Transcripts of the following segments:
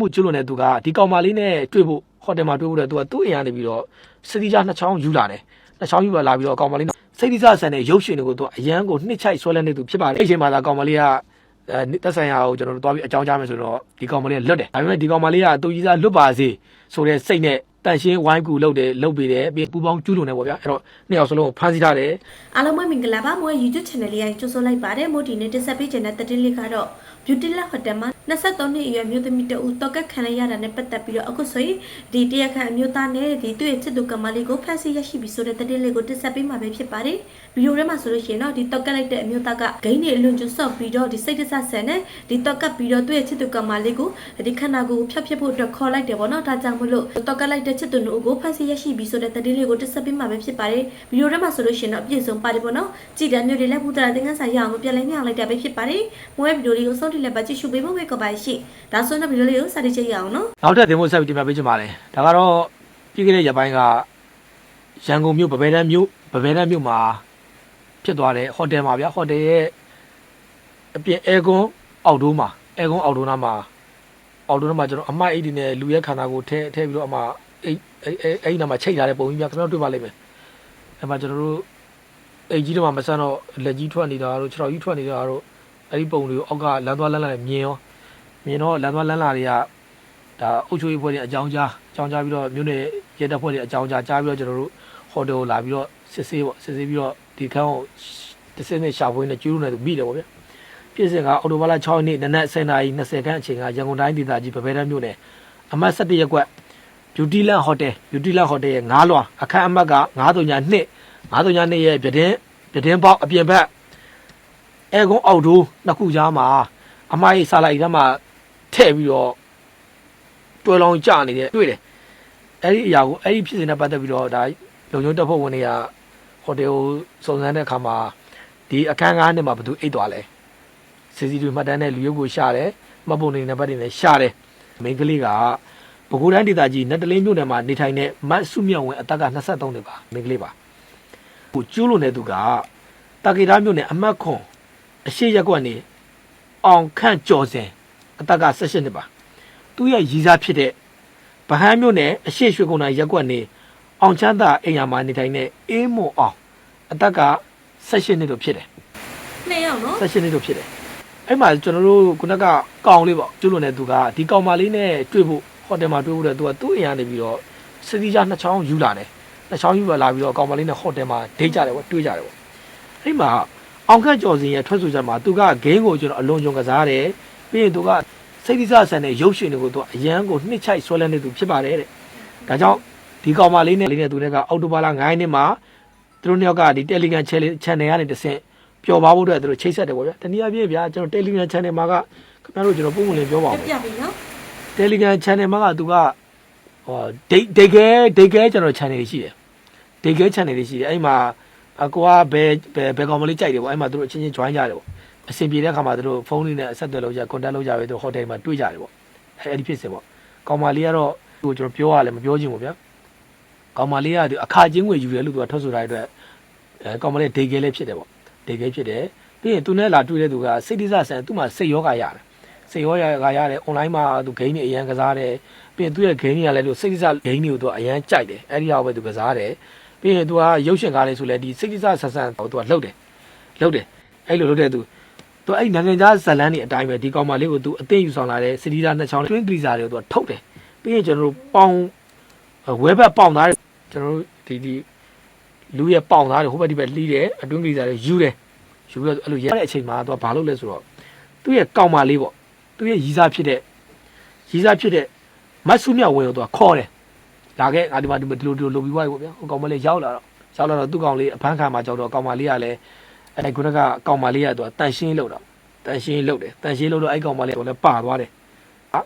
မှုကျွလွန်တဲ့သူကဒီကောင်မလေးနဲ့တွေ့ဖို့ဟိုတယ်မှာတွေ့ဖို့တဲ့သူကသူ့အိမ်ကနေပြီးတော့စတိကြနှစ်ချောင်းယူလာတယ်နှစ်ချောင်းယူလာပြီးတော့ကောင်မလေးစိတ်တိစဆန်တဲ့ရုပ်ရှင်တွေကိုသူကအရန်ကိုနှစ်ချိုက်ဆွဲလဲနေသူဖြစ်ပါတယ်အဲ့ဒီအချိန်မှာသာကောင်မလေးကအဲတက်ဆိုင်ရာကိုကျွန်တော်တို့တွားပြီးအကြောင်းကြားမယ်ဆိုတော့ဒီကောင်မလေးကလွတ်တယ်ဒါပေမဲ့ဒီကောင်မလေးကသူကြီးစားလွတ်ပါစေဆိုတဲ့စိတ်နဲ့တန်ရှင်းဝိုင်းကူလုပ်တယ်လုပ်ပေးတယ်ပြီးပူပေါင်းကျူးလွန်တယ်ပေါ့ဗျာအဲ့တော့နှစ်ယောက်စလုံးကိုဖမ်းဆီးထားတယ်အားလုံးပဲမင်္ဂလာပါမိုး YouTube channel လေးရိုင်းကြိုဆိုလိုက်ပါတယ်မိုးဒီနေ့တက်ဆက်ပေးခြင်းတဲ့တတိလေးကတော့ Beauty Lab Hotel မှာ23နှစ်အရွယ်မျိုးသမီးတဦးတော့ကတ်ခံရရတာနဲ့ပတ်သက်ပြီးတော့အခုဆိုရင်ဒီတရားခံအမျိုးသားနဲ့ဒီသူ့ရဲ့ချစ်သူကမလေးကိုဖမ်းဆီးရရှိပြီဆိုတဲ့တတိလေးကိုတက်ဆက်ပေးမှာပဲဖြစ်ပါတယ်ဗီဒီယိုထဲမှာဆိုလို့ရှိရင်တော့ဒီတော့ကတ်လိုက်တဲ့အမျိုးသားကဂိမ်းတွေအလွန်ကျွဆော့ပြီးတော့ဒီစိတ်တဆဆန်နဲ့ဒီတော့ကတ်ပြီးတော့သူ့ရဲ့ချစ်သူကမလေးကိုဒီခန္ဓာကိုယ်ကိုဖျက်ဖျက်ဖို့အတွက်ခေါ်လိုက်တယ်ပေါ့နော်ဒါကြောင့်မလို့တော့ကတ်လိုက်တဲ့ချစ်သူတို့ကိုဖမ်းဆီးရရှိပြီဆိုတဲ့တတိလေးကိုတက်ဆက်ပေးမှာပဲဖြစ်ပါတယ်ဗီဒီယိုထဲမှာဆိုလို့ရှိရင်တော့အပြည့်စုံပါတယ်ပေါ့နော်ကြည်တဲ့မျိုးတွေလည်းပူတရာသင်ခန်းစာရအောင်ပြန်လဲမြောက်လိုက်တာပဲဖြစ်ပါတယ်မွေးဗီဒီယိုလေးကိုစောင့်ကြည့်လက်ပါကြည့်ရှုပေးဖို့ပဲကပါရှိဒါဆိုတော့ဗီဒီယိုလေးကိုစတင်ကြည့်ရအောင်နော်နောက်ထပ်တင်ဖို့ဆက်ပြီးတင်ပြပေးချင်ပါတယ်ဒါကတော့ပြီးခဲ့တဲ့ရက်ပိုင်းကရန်ကုန်မြို့ပပဲတန်းမြို့ပပဲတန်းမြို့မှာဖြစ်သွားတဲ့ဟိုတယ်မှာဗျာဟိုတယ်ရဲ့အပြင်အဲကွန်အောက်တိုးမှာအဲကွန်အောက်တိုးနားမှာအောက်တိုးနားမှာကျွန်တော်အမအိတ်ဒီနဲ့လူရဲ့ခန္ဓာကိုယ်ထဲထဲပြီးတော့အမအိတ်အဲ့အဲ့အဲ့ဒီနားမှာချိတ်ထားတဲ့ပုံကြီးဗျာခင်ဗျားတို့တွေ့ပါလိမ့်မယ်အဲ့မှာကျွန်တော်တို့အိတ်ကြီးတော့မှမဆန်းတော့လက်ကြီးထွက်နေတာတို့ခြေထောက်ကြီးထွက်နေတာတို့ အဲ့ဒီပုံတွေကိုအောက်ကလမ်းသွားလမ်းလာနဲ့မြင်ရောမြင်တော့လမ်းသွားလမ်းလာတွေကဒါအုပ်ချုပ်ရေးဖွဲ့တွေအကြောင်းကြားအကြောင်းကြားပြီးတော့မြို့နယ်ရဲတပ်ဖွဲ့တွေအကြောင်းကြားကြားပြီးတော့ကျွန်တော်တို့ဟိုတယ်ကိုလာပြီးတော့စစ်ဆေးပေါ့စစ်ဆေးပြီးတော့ဒီခန်းကိုတစ်စင်းနဲ့ရှာဖွေနေကျူးလို့နေသူမိတယ်ပေါ့ဗျပြည်စင်ကအော်တိုဘာလ6ရက်နေ့နနက်10:20ခန်းအချိန်ကရန်ကုန်တိုင်းဒေသကြီးပပဲတန်းမြို့နယ်အမှတ်17ရပ်ကွက် Beauty Land Hotel Beauty Land Hotel ရဲ့9လွှာအခန်းအမှတ်က932 932ရဲ့ပြတင်းပြတင်းပေါက်အပြင်ဘက် အဲကုန်းအောက်တိုးနှစ်ခုကြားမှာအမိုင်းစာလိုက်ထဲမှာထည့်ပြီးတော့တွဲလောင်းကြနေတယ်တွေ့တယ်အဲ့ဒီအရာကိုအဲ့ဒီဖြစ်စဉ်နဲ့ပတ်သက်ပြီးတော့ဒါလုံချုံတပ်ဖွဲ့ဝင်တွေကဟိုတယ်ကိုစုံစမ်းတဲ့အခါမှာဒီအခန်းကားနဲ့မှာဘယ်သူအိတ်သွားလဲစီစီတူမှတ်တမ်းနဲ့လူရုပ်ကိုရှာတယ်မှတ်ပုံတွေနဲ့ပတ်တွေနဲ့ရှာတယ်မိန်းကလေးကဘကိုးတိုင်းဒေသကြီးနတ်တလင်းမြို့နယ်မှာနေထိုင်တဲ့မတ်စုမြောင်ဝင်အသက်က23နှစ်ပါမိန်းကလေးပါကိုကျိုးလို့တဲ့သူကတာကေတာမြို့နယ်အမတ်ခွန် အရှိရက်ကွက်နေအောင်ခန့်ကျော်စင်အသက်က18နှစ်ပါသူ့ရဲ့ရည်စားဖြစ်တဲ့ဗဟန်းမြို့နယ်အရှိရွှေကုန်းတိုင်းရက်ကွက်နေအောင်ချမ်းသာအိမ်ယာမှာနေထိုင်တဲ့အေးမွန်အောင်အသက်က16နှစ်လို့ဖြစ်တယ်နှစ်ယောက်နော်16နှစ်လို့ဖြစ်တယ်အဲ့မှာကျွန်တော်တို့ခုနကကောင်လေးပေါ့ကျွလွန်တဲ့သူကဒီကောင်မလေးနဲ့တွေ့ဖို့ဟိုတယ်မှာတွေ့ဖို့တဲ့သူကသူ့အိမ်ကနေပြီးတော့စတိကြနှစ်ချောင်းယူလာတယ်နှစ်ချောင်းယူလာပြီးတော့ကောင်မလေးနဲ့ဟိုတယ်မှာဒိတ်ကြတယ်ပေါ့တွေ့ကြတယ်ပေါ့အဲ့မှာ အောင်ခန့်ကျော်စင်ရဲ့ထွက်ဆိုချက်မှာသူကဂိမ်းကိုကျွန်တော်အလွန်ကြုံကစားတယ်ပြီးရင်သူကစိတ်တိစဆန်တဲ့ရုပ်ရှင်တွေကိုသူကအရန်ကိုနှစ်ချိုက်ဆွဲလန်းနေသူဖြစ်ပါတယ်တဲ့။ဒါကြောင့်ဒီကောင်မလေးနဲ့လေးနဲ့သူနဲ့ကအောက်တိုဘာလ9ရက်နေ့မှာသူတို့နှစ်ယောက်ကဒီ Telegram channel ကနေတစ်ဆင့်ပျော်ပါဖို့အတွက်သူတို့ချိတ်ဆက်တယ်ပေါ့ဗျာ။တနည်းအားဖြင့်ဗျာကျွန်တော် Telegram channel မှာကခင်ဗျားတို့ကျွန်တော်ပုံမှန်လေးပြောပါပြဦးပြပြီနော်။ Telegram channel မှာကသူကဟောဒိတ်ဒိတ်ကဲဒိတ်ကဲကျွန်တော် channel ရှိတယ်။ဒိတ်ကဲ channel တွေရှိတယ်။အဲ့မှာ အကွာဘယ်ဘယ်ဘယ်ကောင်မလေးကြိုက်တယ်ပေါ့။အဲ့မှာသူတို့အချင်းချင်း join ကြတယ်ပေါ့။အဆင်ပြေတဲ့အခါမှာသူတို့ဖုန်းလေးနဲ့အဆက်အသွယ်လုပ်ကြ contact လုပ်ကြပဲသူဟိုတယ်မှာတွေ့ကြတယ်ပေါ့။အဲ့အဲ့ဒီဖြစ်စဉ်ပေါ့။ကောင်မလေးကတော့သူကျွန်တော်ပြောရလဲမပြောချင်ဘူးဗျာ။ကောင်မလေးကသူအခါချင်းငွေယူတယ်လို့သူကထွက်ဆိုတာအတွက်အဲကောင်မလေးဒေဂဲလေးဖြစ်တယ်ပေါ့။ဒေဂဲဖြစ်တယ်။ပြီးရင်သူနဲ့လာတွေ့တဲ့သူကစိတ်တိစဆန်သူ့မှာစိတ်ယောဂရတယ်။စိတ်ယောဂရတယ် online မှာသူဂိမ်းတွေအရန်ကစားတယ်။ပြီးရင်သူ့ရဲ့ဂိမ်းတွေကလည်းလို့စိတ်တိစဂိမ်းတွေကိုသူကအရန်ကြိုက်တယ်။အဲ့ဒီဟာကိုပဲသူကစားတယ်။ ပြီးရင်သူကရုပ်ရှင်ကားလေးဆိုလဲဒီစိတ်တိစဆန်ဆန်ကိုသူကလှုပ်တယ်။လှုပ်တယ်။အဲ့လိုလှုပ်တဲ့သူသူအဲ့နိုင်ငံခြားဇလန်းတွေအတိုင်းပဲဒီကောင်မလေးကိုသူအသိယူဆောင်လာတဲ့စီဒီလာနှစ်ချောင်းတွင်းကလီစာတွေကိုသူကထုတ်တယ်ပြီးရင်ကျွန်တော်တို့ပေါင်ဝဲဘက်ပေါင်သားတွေကျွန်တော်တို့ဒီဒီလူရဲ့ပေါင်သားတွေဟိုဘက်ဒီဘက်လှီးတယ်အတွင်းကလီစာတွေယူတယ်ယူပြီးတော့အဲ့လိုရတဲ့အချိန်မှာသူကဘာလုပ်လဲဆိုတော့သူ့ရဲ့ကောင်မလေးပေါ့သူ့ရဲ့ရီစားဖြစ်တဲ့ရီစားဖြစ်တဲ့မတ်ဆုမြဝင်ကိုသူကခေါ်တယ် လာခဲ့ငါဒီမှာဒီလိုဒီလိုလုပ်ပြီးသွားပြီပေါ့ဗျာဟိုကောင်မလေးရောက်လာတော့ရောက်လာတော့သူ့ကောင်လေးအဖမ်းခံမှာကြောက်တော့ကောင်မလေးကလည်းအဲခုနကကောင်မလေးကသူကတန်ရှင်းလောက်တော့တန်ရှင်းလောက်တယ်တန်ရှင်းလောက်တော့အဲ့ကောင်မလေးကလည်းပါသွားတယ်ဟာ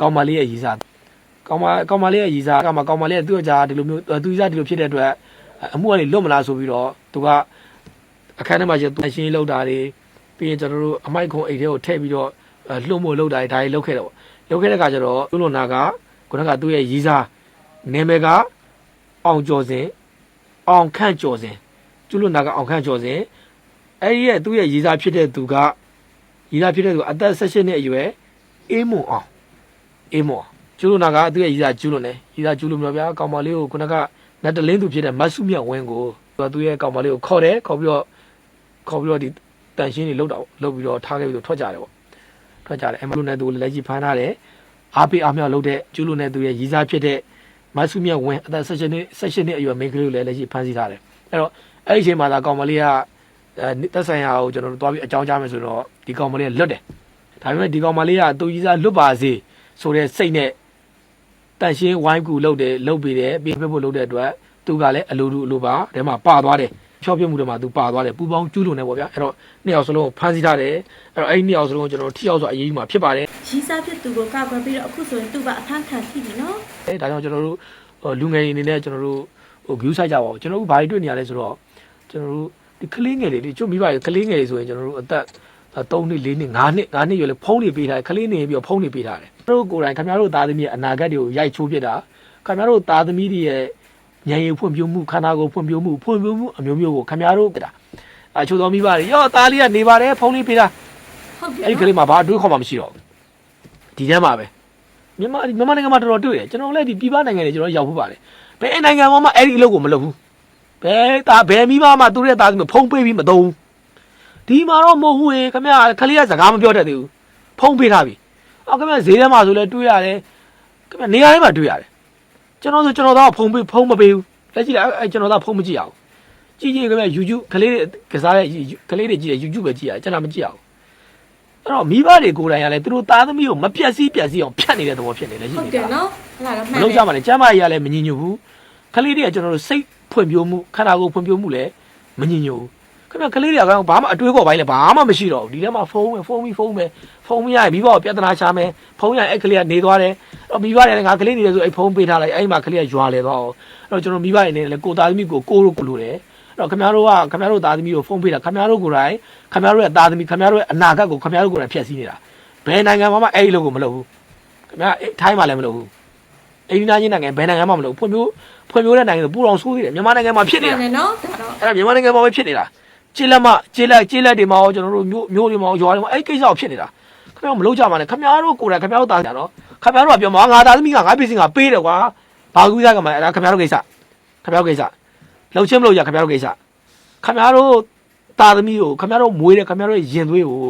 ကောင်မလေးရဲ့ရည်စားကောင်မကောင်မလေးရဲ့ရည်စားကမှကောင်မလေးကသူ့အကြာဒီလိုမျိုးသူရည်စားဒီလိုဖြစ်တဲ့အတွက်အမှုကနေလွတ်မလားဆိုပြီးတော့သူကအခန်းထဲမှာကျတန်ရှင်းလောက်တာတွေပြီးရင်ကျွန်တော်တို့အမိုက်ခုံအိတ်ထဲကိုထည့်ပြီးတော့လှုပ်မို့လောက်တာတွေဒါတွေလောက်ခဲ့တော့လောက်ခဲ့တဲ့ခါကျတော့သူ့လွန်နာကခုနကသူ့ရဲ့ရည်စား နာမည်ကအောင်ကျော်စင်အောင်ခန့်ကျော်စင်ကျွလွန်နာကအောင်ခန့်ကျော်စင်အဲ့ဒီရဲ့သူ့ရဲ့ရည်စားဖြစ်တဲ့သူကရည်စားဖြစ်တဲ့သူကအသက်16နှစ်အရွယ်အေးမွန်အောင်အေးမော်ကျူးလွန်တာကသူ့ရဲ့ရီစာကျူးလွန်တယ်ရီစာကျူးလွန်ပြီးတော့ဗျာကောင်မလေးကိုခုနကနတ်တလင်းသူဖြစ်တဲ့မတ်စုမြတ်ဝင်းကိုသူကသူ့ရဲ့ကောင်မလေးကိုခေါ်တယ်ခေါ်ပြီးတော့ခေါ်ပြီးတော့ဒီတန်ရှင်းတွေလောက်တော့လောက်ပြီးတော့ထားခဲ့ပြီးတော့ထွက်ကြတယ်ပေါ့ထွက်ကြတယ်အဲ့မလူနဲ့သူကိုလက်ရှိဖမ်းထားတယ်အားပေးအားမြောက်လုပ်တဲ့ကျူးလွန်တဲ့သူရဲ့ရီစာဖြစ်တဲ့ မတ်စုမြတ်ဝင်းအသက်16နှစ်16နှစ်အရွယ်မိန်းကလေးကိုလည်းလက်ရှိဖမ်းဆီးထားတယ်အဲ့တော့အဲ့ဒီအချိန်မှာသာကောင်မလေးကအဲတက်ဆိုင်ရာကိုကျွန်တော်တို့တွားပြီးအကြောင်းကြားမယ်ဆိုတော့ဒီကောင်မလေးကလွတ်တယ်ဒါပေမဲ့ဒီကောင်မလေးကသူရီစာလွတ်ပါစေဆိုတဲ့စိတ်နဲ့တန်ရှင်းဝိုင်းကူလုပ်တယ်လုပ်ပြီးတယ်ပြင်ပြဖို့လုပ်တဲ့အတွက်သူကလည်းအလိုတူအလိုပါထဲမှာပါသွားတယ် ဖြောပြမှုတွေမှာသူပါသွားတယ်ပူပေါင်းကျူးလွန်နေပေါ့ဗျာအဲ့တော့နှစ်ယောက်စလုံးကိုဖမ်းဆီးထားတယ်အဲ့တော့အဲ့ဒီနှစ်ယောက်စလုံးကိုကျွန်တော်တို့ထိရောက်စွာအရေးယူမှာဖြစ်ပါတယ်ရီစားဖြစ်သူကိုကောက်ကွယ်ပြီးတော့အခုဆိုရင်သူကအဖမ်းခံထိပြီနော်အဲဒါကြောင့်ကျွန်တော်တို့ဟိုလူငယ်တွေအနေနဲ့ကျွန်တော်တို့ဟို view site ကြပါဦးကျွန်တော်တို့ဘာတွေတွေ့နေရလဲဆိုတော့ကျွန်တော်တို့ဒီကလေးငယ်တွေဒီကျွတ်မိပါကလေးငယ်တွေဆိုရင်ကျွန်တော်တို့အသက်3နှစ်4နှစ်5နှစ်5နှစ်ရွယ်လေဖုံးနေပေးထားတယ်ကလေးနေပြီးတော့ဖုံးနေပေးထားတယ်ကျွန်တော်တို့ကိုယ်တိုင်ခင်ဗျားတို့သားသမီးရဲ့အနာဂတ်တွေကိုရိုက်ချိုးပြစ်တာခင်ဗျားတို့သားသမီးတွေရဲ့ ဉာဏ်ရည်ဖွံ့ဖြိုးမှုခန္ဓာကိုယ်ဖွံ့ဖြိုးမှုဖွံ့ဖြိုးမှုအမျိုးမျိုးကိုခင်ဗျားတို့ပြတာအချို့တော်မိပါတယ်ရောသားလေးကနေပါတယ်ဖုံးလေးပေးတာဟုတ်တယ်အဲ့ဒီကလေးမှာဘာအတွေးခေါ်မှမရှိတော့ဘူးဒီထဲမှာပဲမြန်မာမြန်မာနိုင်ငံမှာတော်တော်တွေ့တယ်ကျွန်တော်လည်းဒီပြည်ပနိုင်ငံတွေကျွန်တော်ရောက်ဖို့ပါတယ်ဘယ်နိုင်ငံမှာမှအဲ့ဒီအလုပ်ကိုမလုပ်ဘူးဘယ်သားဘယ်မိဘမှသူတို့ရဲ့သားသမီးဖုံးပေးပြီးမသုံးဘူးဒီမှာတော့မဟုတ်ဘူးလေခင်ဗျာခလေးကစကားမပြောတတ်သေးဘူးဖုံးပေးထားပြီအော်ခင်ဗျာဈေးထဲမှာဆိုလဲတွေ့ရတယ်ခင်ဗျာနေရာတိုင်းမှာတွေ့ရတယ် ကျွန်တော်ဆိုကျွန်တော်တော့ဖုံးပေးဖုံးမပေးဘူးလက်ကြည့်လိုက်အဲ့ကျွန်တော်တော့ဖုံးမကြည့်အောင်ကြည့်ကြည့်ခင်ဗျာ YouTube ခလေးတွေကစားတဲ့ခလေးတွေကြည့်တယ် YouTube ပဲကြည့်ရတယ်ကျွန်တော်မကြည့်အောင်အဲ့တော့မိဘတွေကိုယ်တိုင်ကလည်းသူတို့သားသမီးကိုမပြက်စီးပြက်စီးအောင်ဖြတ်နေတဲ့သဘောဖြစ်နေလေရှိဟုတ်နေတယ်တာနော်အဲ့ဒါတော့မှမန်လုံးတကြယ်ပါနဲ့ကျမ်းမာရေးကလည်းမညင်ညူဘူးကလေးတွေကကျွန်တော်တို့စိတ်ဖွံ့ဖြိုးမှုခန္ဓာကိုယ်ဖွံ့ဖြိုးမှုလည်းမညင်ညူဘူး ခင်ဗျကလေးတွေကဘာမှအတွေးခေါ်ပိုင်းလည်းဘာမှမရှိတော့ဘူးဒီထဲမှာဖုန်းပဲဖုန်းပြီးဖုန်းပဲဖုန်းမရရင်မိဘကိုပြဿနာရှာမယ်ဖုန်းရရင်အဲ့ကလေးကနေသွားတယ်အဲ့တော့မိဘတွေလည်းငါကလေးနေတယ်ဆိုအဲ့ဖုန်းပေးထားလိုက်အဲ့မှာကလေးကရွာလေသွားအောင်အဲ့တော့ကျွန်တော်မိဘတွေနေလည်းကိုသားသမီးကိုကိုလိုကိုလိုတယ်အဲ့တော့ခင်ဗျားတို့ကခင်ဗျားတို့သားသမီးကိုဖုန်းပေးတာခင်ဗျားတို့ကိုယ်တိုင်ခင်ဗျားတို့ရဲ့သားသမီးခင်ဗျားတို့ရဲ့အနာဂတ်ကိုခင်ဗျားတို့ကိုယ်တိုင်ဖျက်ဆီးနေတာဘယ်နိုင်ငံမှာမှအဲ့ဒီလိုကိုမလုပ်ဘူးခင်ဗျာအဲ့ထိုင်းမှာလည်းမလုပ်ဘူးအိန္ဒိယချင်းနိုင်ငံဘယ်နိုင်ငံမှမလုပ်ဘူးဖွံ့ဖြိုးဖွံ့ဖြိုးတဲ့နိုင်ငံဆိုပူအောင်ဆိုးသေးတယ်မြန်မာနိုင်ငံမှာဖြစ်မှနေန်တာတယ်နော်ဒါတော့အဲ့ဒါမြန်မာနိုင်ငံမှာပဲဖြစ်နေတာ ကျေလက်မကျေလက်ကျေလက်တွေမှာရောကျွန်တော်တို့မျိုးမျိုးတွေမှာရောရွာတွေမှာအဲ့ဒီကိစ္စကိုဖြစ်နေတာခင်ဗျားမလုပ်ကြပါနဲ့ခင်ဗျားတို့ကိုယ်တိုင်ခင်ဗျားတို့သားကြတော့ခင်ဗျားတို့ကပြောမှာငါသားသမီးကငါပစ္စည်းကပေးတယ်ကွာဘာကူးစားကမှာအဲ့ဒါခင်ဗျားတို့ကိစ္စခင်ဗျားတို့ကိစ္စလှုပ်ချင်းမလို့ရခင်ဗျားတို့ကိစ္စခင်ဗျားတို့သားသမီးကိုခင်ဗျားတို့မွေးတယ်ခင်ဗျားတို့ရင်သွေးကို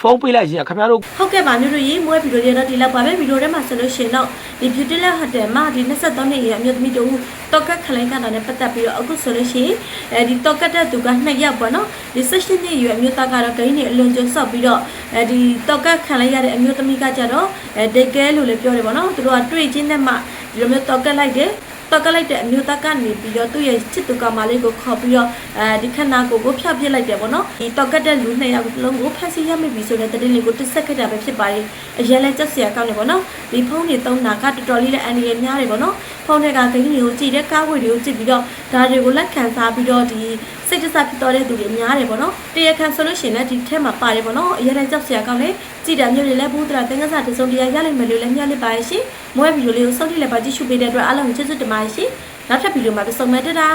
ဖုန်းပေးလိုက်ရင်ခင်ဗျားတို့ဟုတ်ကဲ့ပါမျိုးတို့ရေမွေးဗီဒီယိုတွေတော့ဒီလောက်ပါပဲဗီဒီယိုထဲမှာဆိုလို့ရှိရင်တော့ဒီ beauty lab hotel မှာဒီ23နှစ်အရွယ်အမျိုးသမီးတို့တော့ကတ်ခလိုင်းကတော့လည်းပတ်သက်ပြီးတော့အခုဆိုလို့ရှိရင်အဲဒီတော့ကတ်တဲ့သူက2ယောက်ပေါ့နော်ဒီ16နှစ်အရွယ်အမျိုးသားကတော့ဂိမ်းနေအလွန်ကျွတ်ဆော့ပြီးတော့အဲဒီတော့ကတ်ခံလိုက်ရတဲ့အမျိုးသမီးကကြတော့အဲဒိတ်ကဲလို့လည်းပြောတယ်ပေါ့နော်သူတို့ကတွေ့ချင်းတဲ့မှဒီလိုမျိုးတော့ကတ်လိုက်တယ် တော့ကလိုက်တဲ့အမျိုးသားကနေပြီးတော့သူ့ရဲ့ချစ်သူကောင်မလေးကိုခေါ်ပြီးတော့အဲဒီခန္ဓာကိုယ်ကိုဖျောက်ပစ်လိုက်တယ်ပေါ့နော်ဒီတော့ကတ်တဲ့လူနှစ်ယောက်လုံးကိုဖမ်းဆီးရမိပြီဆိုတဲ့တဲ့လေးကိုတစ်ဆက်ခဲ့တာပဲဖြစ်ပါတယ်အရင်လဲကြက်စရာကောင်းတယ်ပေါ့နော်ဒီဖုန်းတွေသုံးတာကတော်တော်လေးလည်းအန်ရီရများတယ်ပေါ့နော်ဖုန်းတွေကဂိမ်းတွေကိုကြည့်တဲ့ကားဝေတွေကိုကြည့်ပြီးတော့ဒါတွေကိုလက်ခံစားပြီးတော့ဒီစိတ်တစားဖြစ်တော်တဲ့သူတွေများတယ်ပေါ့နော်တရားခံဆိုလို့ရှိရင်လည်းဒီထဲမှာပါတယ်ပေါ့နော်အရင်လဲကြက်စရာကောင်းတယ်ကြည့်တယ်မျိုးတွေလည်းဘူးတရာတင်ကစားတစုံတရာရလိမ့်မယ်လို့လည်းမျှော်လင့်ပါရဲ့ရှင်မွေးဗီဒီယိုလေးကိုစောင့်ကြည့်လိုက်ပါကြည့်ရှုပေးတဲ့အတွက်အားလုံးကိုကျေးဇူးတင်ပါတယ်ရှင်နောက်ထပ်ဗီဒီယိုမှာပြန်ဆုံမယ်တဒါ